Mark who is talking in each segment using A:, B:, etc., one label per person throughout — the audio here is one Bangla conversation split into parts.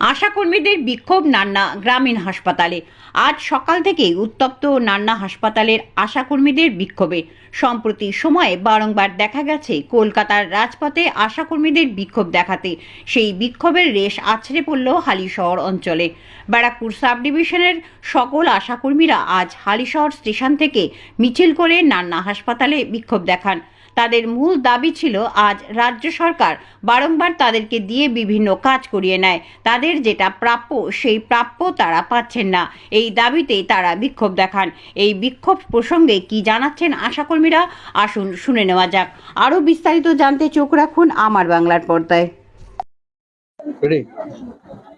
A: আশাকর্মীদের বিক্ষোভ নান্না গ্রামীণ হাসপাতালে। আজ সকাল থেকেই উত্তপ্ত নান্না হাসপাতালের আশাকর্মীদের বিক্ষোভে। সম্প্রতি সময়ে বারংবার দেখা গেছে কলকাতার রাজপথে আশাকর্মীদের বিক্ষোভ দেখাতে। সেই বিক্ষোভের রেশ আছড়ে পড়ল হালিশহর অঞ্চলে। ব্যারাকপুর সাব ডিভিশনের সকল আশাকর্মীরা আজ হালিশহর স্টেশন থেকে মিছিল করে নান্না হাসপাতালে বিক্ষোভ দেখান। তাদের মূল দাবি ছিল, আজ রাজ্য সরকার বারংবার তাদেরকে দিয়ে বিভিন্ন কাজ করিয়ে নেয়। তাদের যেটা প্রাপ্য, সেই প্রাপ্য তারা পাচ্ছেন না। এই দাবিতেই তারা বিক্ষোভ দেখান। এই বিক্ষোভ প্রসঙ্গে কি জানাচ্ছেন আশাকর্মীরা? আসুন শুনে নেওয়া যাক। আরও বিস্তারিত জানতে চোখ রাখুন আমার বাংলার পর্দায়।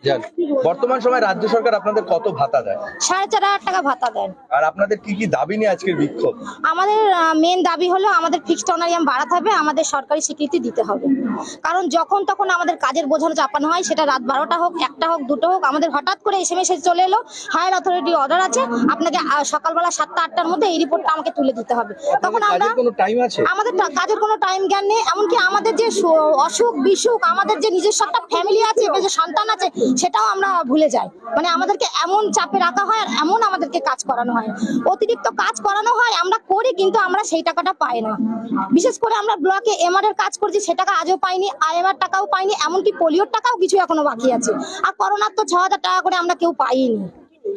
B: যান বর্তমান সময় রাজ্য সরকার আপনাদের কত ভাতা দেয়?
C: সাড়ে চার হাজার টাকা ভাতা দেন
B: আর আপনাদের কি কি দাবি নিয়ে আজকের বিক্ষোভ?
C: আমাদের মেন দাবি হলো আমাদের ফিক্সড অনারিয়াম বাড়াতে হবে আমাদের সরকারি স্বীকৃতি দিতে হবে। কারণ যখন তখন আমাদের কাজের বোঝানো চাপানো হয় সেটা রাত বারোটা হোক একটা হোক দুটো হোক আমাদের হঠাৎ করে এসে মেসে চলে এলো হায়ার অথরিটি অর্ডার আছে আপনাকে সকালবেলা সাতটা আটটার মধ্যে এই রিপোর্টটা আমাকে তুলে দিতে হবে। তখন আমরা
B: কোনো টাইম আছে?
C: আমাদের কাজের কোনো টাইম জ্ঞান নেই এমনকি আমাদের যে অসুখ বিসুখ আমাদের যে নিজস্ব একটা ফ্যামিলি আছে যে সন্তান আছে সেটাও আমরা ভুলে যাই। মানে আমাদেরকে এমন চাপে রাখা হয় আর এমন আমাদেরকে কাজ করানো হয়। অতিরিক্ত কাজ করানো হয়, আমরা করি কিন্তু আমরা সেই টাকাটা পাই না। বিশেষ করে আমরা ব্লকে এমআর এর কাজ করছি, সে টাকা আজও পাইনি আইএমআর টাকাও পাইনি, এমনকি পোলিওর টাকাও কিছু এখনও বাকি আছে। আর করোনার তো ছ হাজার টাকা করে আমরা কেউ পাইনি।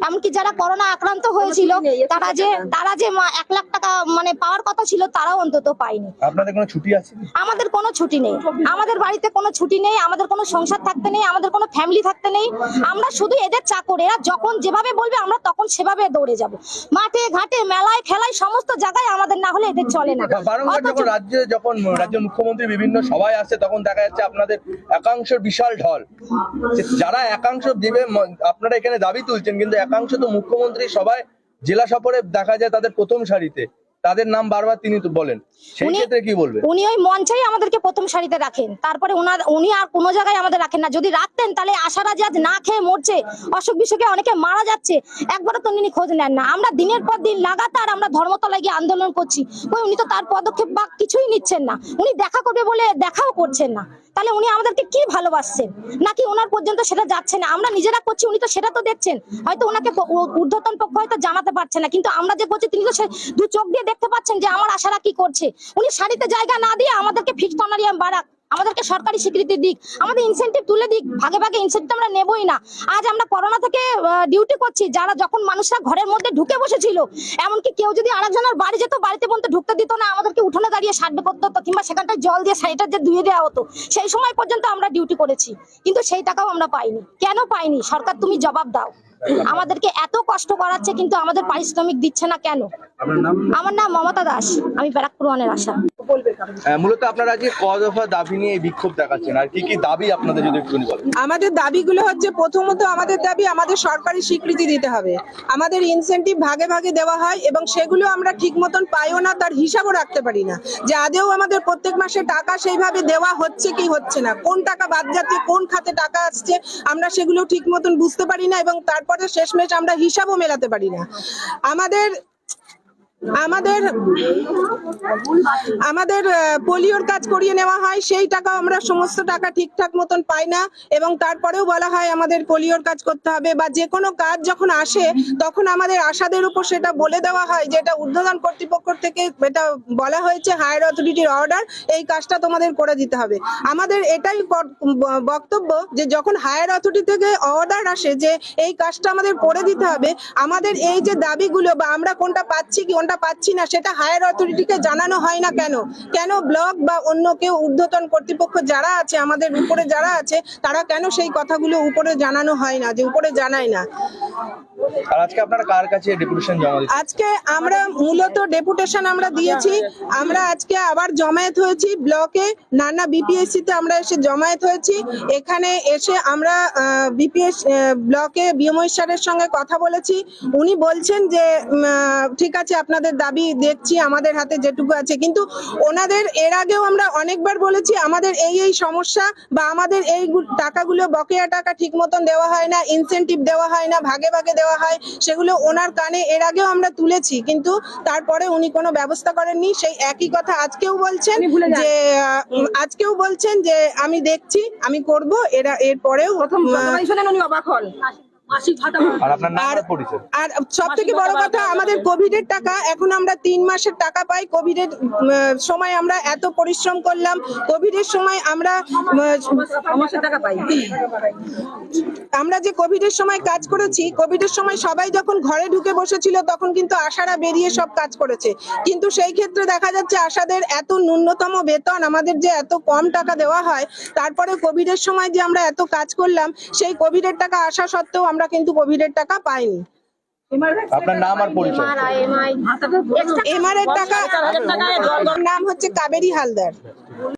C: এমনকি যারা করোনা আক্রান্ত হয়েছিল তারা যে তারা যে এক লাখ টাকা মানে পাওয়ার কথা ছিল তারাও অন্তত পায়নি।
B: আপনাদের কোনো ছুটি আছে?
C: আমাদের কোনো ছুটি নেই। আমাদের বাড়িতে কোনো ছুটি নেই আমাদের কোনো সংসার থাকতে নেই আমাদের কোনো ফ্যামিলি থাকতে নেই। আমরা শুধু এদের চাকর এরা যখন যেভাবে বলবে আমরা তখন সেভাবে দৌড়ে যাব। মাঠে ঘাটে মেলায় খেলায় সমস্ত জায়গায় আমাদের না হলে এদের চলে না।
B: বা- বারংবার যখন রাজ্যে যখন রাজ্যের মুখ্যমন্ত্রী বিভিন্ন সভায় আসে তখন দেখা যাচ্ছে আপনাদের একাংশের বিশাল ঢল। যারা একাংশ দেবে আপনারা এখানে দাবি তুলছেন কিন্তু একাংশ তো মুখ্যমন্ত্রী সবাই জেলা সফরে দেখা যায় তাদের প্রথম সারিতে। তাদের নাম বারবার তিনি তো বলেন। সেই ক্ষেত্রে কি বলবেন?
C: উনি ওই মঞ্চেই আমাদেরকে প্রথম সারিতে রাখেন। তারপরে ওনার উনি আর কোনো জায়গায় আমাদের রাখেন না। যদি রাখতেন তাহলে আশারা যে আজ না খেয়ে মরছে। অসুখ বিসুখে অনেকে মারা যাচ্ছে। একবারও তো উনি খোঁজ নেন না। আমরা দিনের পর দিন লাগাতার আমরা ধর্মতলায় গিয়ে আন্দোলন করছি। কই উনি তো তার পদক্ষেপ বা কিছুই নিচ্ছেন না। উনি দেখা করবে বলে দেখাও করছেন না। তাহলে উনি আমাদেরকে কি ভালোবাসছেন? নাকি ওনার পর্যন্ত সেটা যাচ্ছে না? আমরা নিজেরা করছি উনি তো সেটা তো দেখছেন। হয়তো ওনাকে ঊর্ধ্বতন পক্ষ হয়তো জানাতে পারছে না। কিন্তু আমরা যে করছি তিনি তো সে দু চোখ দিয়ে দেখতে পাচ্ছেন যে আমার আশারা কি করছে? উনি শাড়িতে জায়গা না দিয়ে আমাদেরকে ফিক্সড অনারিয়াম বাড়াক আমাদেরকে সরকারি স্বীকৃতি দিক। আমাদের ইনসেন্টিভ তুলে দিক। ভাগে ভাগে ইনসেন্টিভ আমরা নেবই না। আজ আমরা করোনা থেকে ডিউটি করছি। যারা যখন মানুষরা ঘরের মধ্যে ঢুকে বসেছিল, এমনকি কেউ যদি আরেকজনের বাড়ি যেত, বাড়িতে পর্যন্ত ঢুকতে দিত না, আমাদেরকে উঠোনে দাঁড়িয়ে সার্ভে করতে হতো, কিংবা সেখানটায় জল দিয়ে স্যানিটাইজার ধুয়ে দেওয়া হতো, সেই সময় পর্যন্ত আমরা ডিউটি করেছি। কিন্তু সেই টাকাও আমরা পাইনি। কেন পাইনি? সরকার তুমি জবাব দাও। আমাদেরকে এত কষ্ট করাচ্ছে কিন্তু আমাদের পারিশ্রমিক দিচ্ছে না কেন? আমার নাম মমতা দাস। আমি ব্যারাকপুর ওয়ানের আশা।
B: মূলত আপনারা আজকে ক দাবি নিয়ে বিক্ষোভ দেখাচ্ছেন আর কি কি দাবি আপনাদের যদি একটুখানি বলেন?
D: আমাদের দাবিগুলো হচ্ছে প্রথমত আমাদের দাবি আমাদের সরকারি স্বীকৃতি দিতে হবে। আমাদের ইনসেনটিভ ভাগে ভাগে দেওয়া হয় এবং সেগুলো আমরা ঠিক মতন পাইও না তার হিসাবও রাখতে পারি না। যে আদেও আমাদের প্রত্যেক মাসে টাকা সেইভাবে দেওয়া হচ্ছে কি হচ্ছে না কোন টাকা বাদ যাচ্ছে কোন খাতে টাকা আসছে আমরা সেগুলো ঠিক মতন বুঝতে পারি না এবং তারপরে শেষমেশ আমরা হিসাবও মেলাতে পারি না। আমাদের আমাদের আমাদের পোলিওর কাজ করিয়ে নেওয়া হয়, সেই টাকা আমরা সমস্ত টাকা ঠিকঠাক মতন পাই না এবং তারপরেও বলা হয় আমাদের পোলিওর কাজ করতে হবে বা যে কোনো কাজ যখন আসে, তখন আমাদের আশাদের উপর সেটা বলে দেওয়া হয় যে এটা ঊর্ধ্বতন কর্তৃপক্ষ থেকে এটা বলা হয়েছে হায়ার অথরিটির অর্ডার এই কাজটা তোমাদের করে দিতে হবে। আমাদের এটাই বক্তব্য যে যখন হায়ার অথরিটি থেকে অর্ডার আসে যে এই কাজটা আমাদের করে দিতে হবে, আমাদের এই যে দাবিগুলো বা আমরা কোনটা পাচ্ছি কি, কোনটা পাচ্ছি না সেটা হায়ার অথরিটিকে জানানো হয় না কেন? কেন ব্লক বা অন্য কেউ ঊর্ধ্বতন কর্তৃপক্ষ যারা আছে আমাদের উপরে যারা আছে তারা কেন সেই কথাগুলো উপরে জানানো হয় না যে উপরে জানায় না?
B: আর আজকে আপনারা কার কাছে ডেপুটেশন জমা
D: আজকে আমরা মূলত ডেপুটেশন আমরা দিয়েছি আমরা আজকে আবার জমায়েত হয়েছি ব্লকে নানা বিপিএসসি তে আমরা এসে জমায়েত হয়েছি এখানে এসে আমরা বিপিএস ব্লকে স্যারের সঙ্গে কথা বলেছি উনি বলছেন যে ঠিক আছে আপনাদের আমাদের দাবি দেখছি আমাদের হাতে যেটুকু আছে। কিন্তু ওনাদের এর আগেও আমরা অনেকবার বলেছি আমাদের এই এই সমস্যা বা আমাদের এই টাকাগুলো বকেয়া টাকা ঠিক মতন দেওয়া হয় না ইনসেন্টিভ দেওয়া হয় না ভাগে ভাগে দেওয়া হয় সেগুলো ওনার কানে এর আগেও আমরা তুলেছি। কিন্তু তারপরে উনি কোনো ব্যবস্থা করেননি। সেই একই কথা আজকেও বলছেন যে আজকেও বলছেন যে আমি দেখছি আমি করব এরা এরপরেও
B: আর আপনার নাম
D: আর
B: আর পরিচয়?
D: আর সব থেকে বড় কথা আমাদের কোভিড এর টাকা এখন আমরা তিন মাসের টাকা পাই কোভিড এর সময় আমরা এত পরিশ্রম করলাম কোভিড এর সময় আমরা আমরা যে কোভিড এর সময় কাজ করেছি কোভিড এর সময় সবাই যখন ঘরে ঢুকে বসেছিল তখন কিন্তু আশারা বেরিয়ে সব কাজ করেছে। কিন্তু সেই ক্ষেত্রে দেখা যাচ্ছে আশাদের এত ন্যূনতম বেতন আমাদের যে এত কম টাকা দেওয়া হয় তারপরে কোভিড এর সময় যে আমরা এত কাজ করলাম সেই কোভিড এর টাকা আসা সত্ত্বেও আমরা কিন্তু কোভিড এর টাকা পাইনি।
B: আপনার নাম আর পরিচয়?
D: এমআর এর টাকা নাম হচ্ছে কাবেরী হালদার।